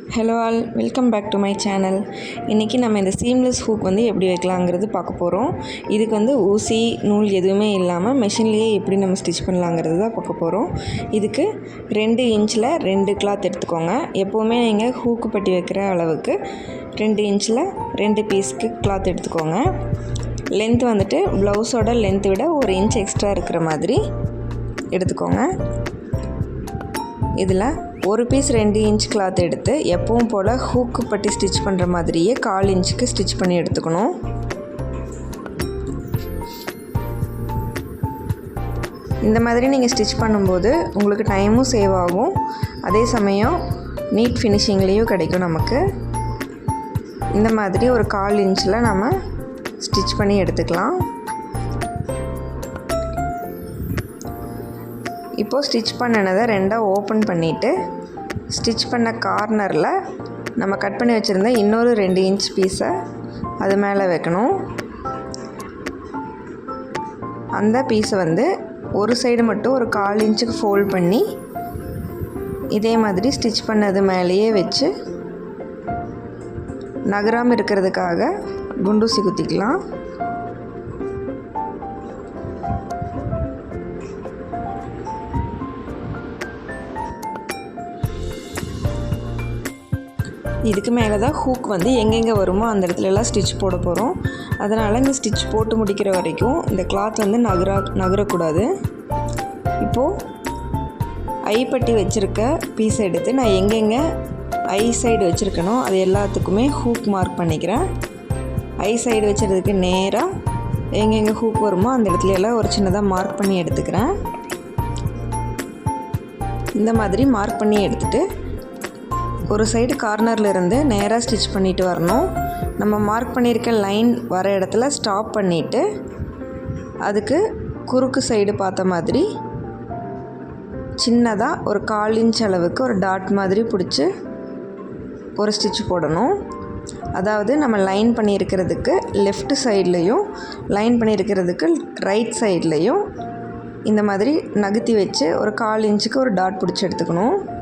Hello all welcome back to my channel இன்றைக்கி நம்ம இந்த சீம்லெஸ் ஹூக் வந்து எப்படி வைக்கலாங்கிறது பார்க்க போகிறோம் இதுக்கு வந்து ஊசி நூல் எதுவுமே இல்லாமல் மிஷின்லேயே எப்படி நம்ம ஸ்டிச் பண்ணலாங்கிறது தான் பார்க்க போகிறோம் இதுக்கு ரெண்டு இன்ச்சில் ரெண்டு கிளாத் எடுத்துக்கோங்க. எப்போவுமே நீங்கள் ஹூக்கு பட்டி வைக்கிற அளவுக்கு ரெண்டு இன்ச்சில் ரெண்டு பீஸ்க்கு கிளாத் எடுத்துக்கோங்க. லென்த் வந்துட்டு ப்ளவுஸோட லென்த்தை விட ஒரு இன்ச் எக்ஸ்ட்ரா இருக்கிற மாதிரி எடுத்துக்கோங்க. இதில் ஒரு பீஸ் ரெண்டு இன்ச் கிளாத் எடுத்து எப்பவும் போல் ஹூக்கு பட்டி ஸ்டிச் பண்ணுற மாதிரியே கால் இன்ச்சுக்கு ஸ்டிச் பண்ணி எடுத்துக்கணும். இந்த மாதிரி நீங்கள் ஸ்டிச் பண்ணும்போது உங்களுக்கு டைமும் சேவ் ஆகும். அதே சமயம் நீட் ஃபினிஷிங்லேயும் கிடைக்கும் நமக்கு. இந்த மாதிரி ஒரு கால் இன்ச்சில் நம்ம ஸ்டிச் பண்ணி எடுத்துக்கலாம். இப்போது ஸ்டிச் பண்ணினதை ரெண்டாக ஓப்பன் பண்ணிவிட்டு ஸ்டிச் பண்ண கார்னரில் நம்ம கட் பண்ணி வச்சுருந்த இன்னொரு ரெண்டு இன்ச் பீஸை அது மேலே வைக்கணும். அந்த பீஸை வந்து ஒரு சைடு மட்டும் ஒரு கால் இன்ச்சுக்கு ஃபோல்ட் பண்ணி இதே மாதிரி ஸ்டிச் பண்ணது மேலேயே வச்சு நகராமல் இருக்கிறதுக்காக குண்டூசி குத்திக்கலாம். இதுக்கு மேலே தான் ஹூக் வந்து எங்கெங்கே வருமோ அந்த இடத்துலலாம் ஸ்டிச் போட போகிறோம் அதனால் இந்த ஸ்டிச் போட்டு முடிக்கிற வரைக்கும் இந்த கிளாத் வந்து நகரா நகரக்கூடாது. இப்போது ஐப்பட்டி வச்சுருக்க பீஸ் எடுத்து நான் எங்கெங்கே ஐ சைடு வச்சுருக்கனோ அது எல்லாத்துக்குமே ஹூக் மார்க் பண்ணிக்கிறேன். ஐ சைடு வச்சுறதுக்கு நேராக எங்கெங்கே ஹூக் வருமோ அந்த இடத்துல எல்லாம் ஒரு சின்னதாக மார்க் பண்ணி எடுத்துக்கிறேன். இந்த மாதிரி மார்க் பண்ணி எடுத்துகிட்டு ஒரு சைடு கார்னரில் இருந்து நேராக ஸ்டிச் பண்ணிட்டு வரணும். நம்ம மார்க் பண்ணியிருக்க லைன் வர இடத்துல ஸ்டாப் பண்ணிவிட்டு அதுக்கு குறுக்கு சைடு பார்த்த மாதிரி சின்னதாக ஒரு கால் இன்ச் அளவுக்கு ஒரு டாட் மாதிரி பிடிச்சி ஒரு ஸ்டிச் போடணும். அதாவது நம்ம லைன் பண்ணியிருக்கிறதுக்கு லெஃப்ட் சைட்லேயும் லைன் பண்ணியிருக்கிறதுக்கு ரைட் சைட்லேயும் இந்த மாதிரி நகர்த்தி வச்சு ஒரு கால் இன்ச்சுக்கு ஒரு டாட் பிடிச்சி எடுத்துக்கணும்.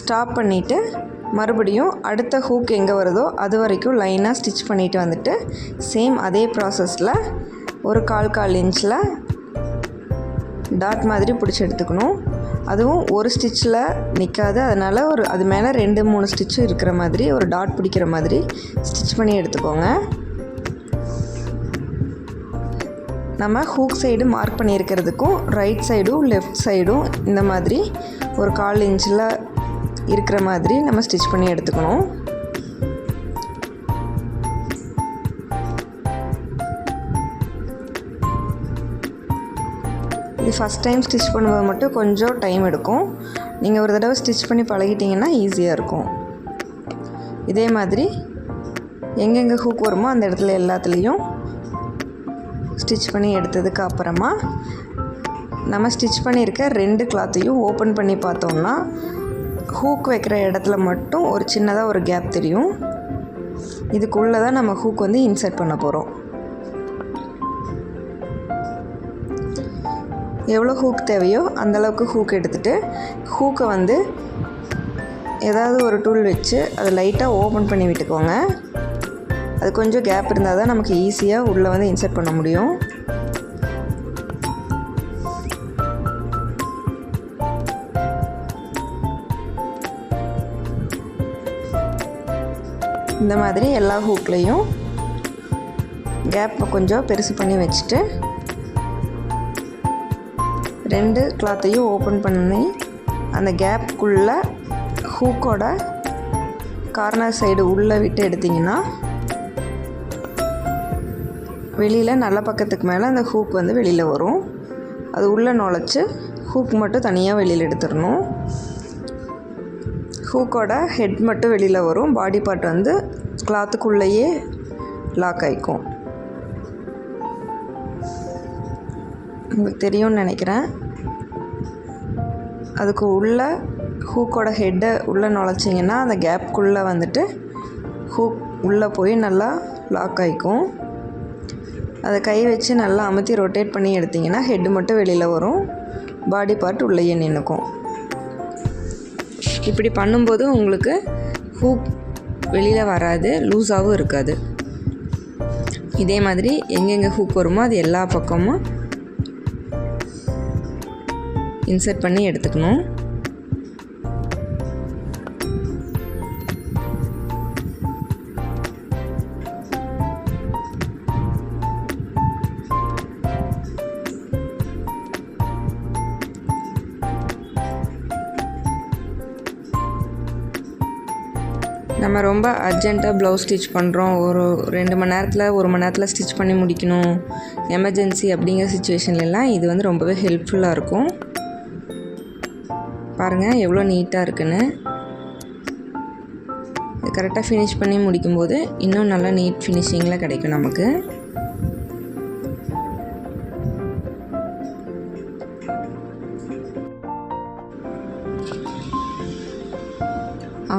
ஸ்டாப் பண்ணிவிட்டு மறுபடியும் அடுத்த ஹூக் எங்கே வருதோ அது வரைக்கும் லைனாக ஸ்டிச் பண்ணிவிட்டு வந்துட்டு சேம் அதே ப்ராசஸில் ஒரு கால் கால் இன்ச்சில் டாட் மாதிரி பிடிச்சி எடுத்துக்கணும். அதுவும் ஒரு ஸ்டிச்சில் நிற்காது அதனால் ஒரு அது மேலே ரெண்டு மூணு ஸ்டிச்சு இருக்கிற மாதிரி ஒரு டாட் பிடிக்கிற மாதிரி ஸ்டிச் பண்ணி எடுத்துக்கோங்க. நம்ம ஹூக் சைடு மார்க் பண்ணியிருக்கிறதுக்கும் ரைட் சைடும் லெஃப்ட் சைடும் இந்த மாதிரி ஒரு கால் இன்ச்சில் இருக்கிற மாதிரி நம்ம ஸ்டிச் பண்ணி எடுத்துக்கணும். இது ஃபஸ்ட் டைம் ஸ்டிச் பண்ணும்போது மட்டும் கொஞ்சம் டைம் எடுக்கும். நீங்கள் ஒரு தடவை ஸ்டிச் பண்ணி பழகிட்டிங்கன்னா ஈஸியாக இருக்கும். இதே மாதிரி எங்கெங்கே ஹூக் வருமோ அந்த இடத்துல எல்லாத்துலேயும் ஸ்டிச் பண்ணி எடுத்ததுக்கு அப்புறமா நம்ம ஸ்டிச் பண்ணியிருக்க ரெண்டு கிளாத்தையும் ஓப்பன் பண்ணி பார்த்தோம்னா ஹூக் வைக்கிற இடத்துல மட்டும் ஒரு சின்னதாக ஒரு கேப் தெரியும். இதுக்குள்ளே தான் நம்ம ஹூக் வந்து இன்சர்ட் பண்ண போகிறோம் எவ்வளோ ஹூக் தேவையோ அந்தளவுக்கு ஹூக் எடுத்துகிட்டு ஹூக்கை வந்து ஏதாவது ஒரு டூல் வச்சு அதை லைட்டாக ஓப்பன் பண்ணி விட்டுக்கோங்க. அது கொஞ்சம் கேப் இருந்தால் தான் நமக்கு ஈஸியாக உள்ளே வந்து இன்சர்ட் பண்ண முடியும். இந்த மாதிரி எல்லா ஹூக்லேயும் கேப்பை கொஞ்சம் பெருசு பண்ணி வச்சுட்டு ரெண்டு கிளாத்தையும் ஓப்பன் பண்ணி அந்த கேப்புக்குள்ளே ஹூக்கோட கார்னர் சைடு உள்ளே விட்டு எடுத்திங்கன்னா வெளியில் நல்ல பக்கத்துக்கு மேலே அந்த ஹூக் வந்து வெளியில் வரும். அது உள்ளே நுழைச்சி ஹூக் மட்டும் தனியாக வெளியில் எடுத்துடணும். ஹூக்கோட ஹெட் மட்டும் வெளியில் வரும். பாடி பார்ட் வந்து கிளாத்துக்குள்ளேயே லாக் ஆகிக்கும் உங்களுக்கு தெரியும்னு நினைக்கிறேன். அதுக்கு உள்ள ஹூக்கோட ஹெட்டை உள்ளே நுழைச்சிங்கன்னா அந்த கேப்புக்குள்ளே வந்துட்டு ஹூக் உள்ளே போய் நல்லா லாக் ஆகிக்கும் அதை கை வச்சு நல்லா அமுத்தி ரொட்டேட் பண்ணி எடுத்திங்கன்னா ஹெட்டு மட்டும் வெளியில் வரும். பாடி பார்ட் உள்ளேயே நின்றுக்கும் இப்படி பண்ணும்போது உங்களுக்கு ஹூக் வெளியில் வராது லூஸாகவும் இருக்காது. இதே மாதிரி எங்கெங்கே ஹூக் வருமோ அது எல்லா பக்கமும் இன்சர்ட் பண்ணி எடுத்துக்கணும். நம்ம ரொம்ப அர்ஜெண்ட்டாக ப்ளவுஸ் ஸ்டிச் பண்ணுறோம் ஒரு ரெண்டு மணி நேரத்தில் ஒரு மணி நேரத்தில் ஸ்டிச் பண்ணி முடிக்கணும். எமர்ஜென்சி அப்படிங்கிற சுச்சுவேஷன்லலாம் இது வந்து ரொம்பவே ஹெல்ப்ஃபுல்லாக இருக்கும். பாருங்கள் எவ்வளோ நீட்டாக இருக்குன்னு. இது கரெக்டாக ஃபினிஷ் பண்ணி முடிக்கும்போது இன்னும் நல்லா நீட் ஃபினிஷிங்கில் கிடைக்கும் நமக்கு.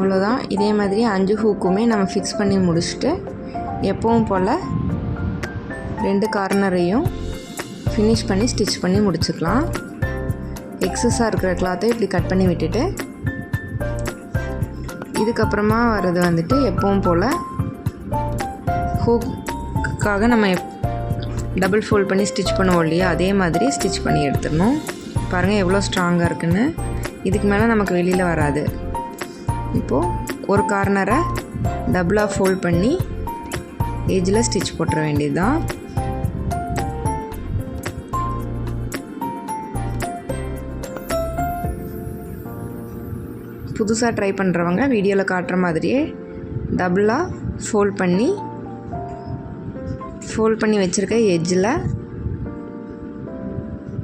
அவ்வளோதான். இதே மாதிரி அஞ்சு ஹூக்குமே நம்ம ஃபிக்ஸ் பண்ணி முடிச்சுட்டு எப்பவும் போல் ரெண்டு கார்னரையும் ஃபினிஷ் பண்ணி ஸ்டிச் பண்ணி முடிச்சுக்கலாம். எக்ஸஸாக இருக்கிற கிளாத்தை இப்படி கட் பண்ணி விட்டுட்டு இதுக்கப்புறமா வர்றது வந்துட்டு எப்பவும் போல் ஹூக்காக நம்ம எப் டபுள் ஃபோல்ட் பண்ணி ஸ்டிச் பண்ணுவோம் இல்லையா? அதே மாதிரி ஸ்டிச் பண்ணி எடுத்துடணும். பாருங்கள் எவ்வளோ ஸ்ட்ராங்காக இருக்குன்னு. இதுக்கு மேலே நமக்கு வெளியில் வராது. இப்போது ஒரு கார்னரை டபுளாக ஃபோல்ட் பண்ணி ஏஜில் ஸ்டிச் போட்டுற வேண்டியது தான் புதுசாக ட்ரை பண்ணுறவங்க வீடியோவில் காட்டுற மாதிரியே டபுளாக ஃபோல்ட் பண்ணி ஃபோல்ட் பண்ணி வச்சுருக்க எஜ்ஜில்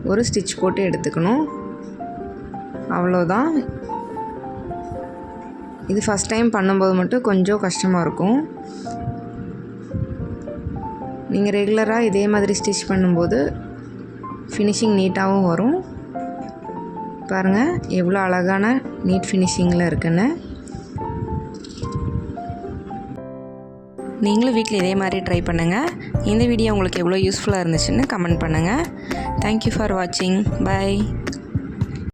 ஒரு ஸ்டிச் போட்டு எடுத்துக்கணும். அவ்வளோதான் இது ஃபஸ்ட் டைம் பண்ணும்போது மட்டும் கொஞ்சம் கஷ்டமாக இருக்கும். நீங்கள் ரெகுலராக இதே மாதிரி ஸ்டிச் பண்ணும்போது ஃபினிஷிங் நீட்டாகவும் வரும். பாருங்கள் எவ்வளோ அழகான நீட் ஃபினிஷிங்கில் இருக்குன்னு. நீங்களும் வீட்டில் இதே மாதிரி ட்ரை பண்ணுங்கள் இந்த வீடியோ உங்களுக்கு எவ்வளோ யூஸ்ஃபுல்லாக இருந்துச்சுன்னு கமெண்ட் பண்ணுங்கள் தேங்க்யூ ஃபார் வாட்சிங் பை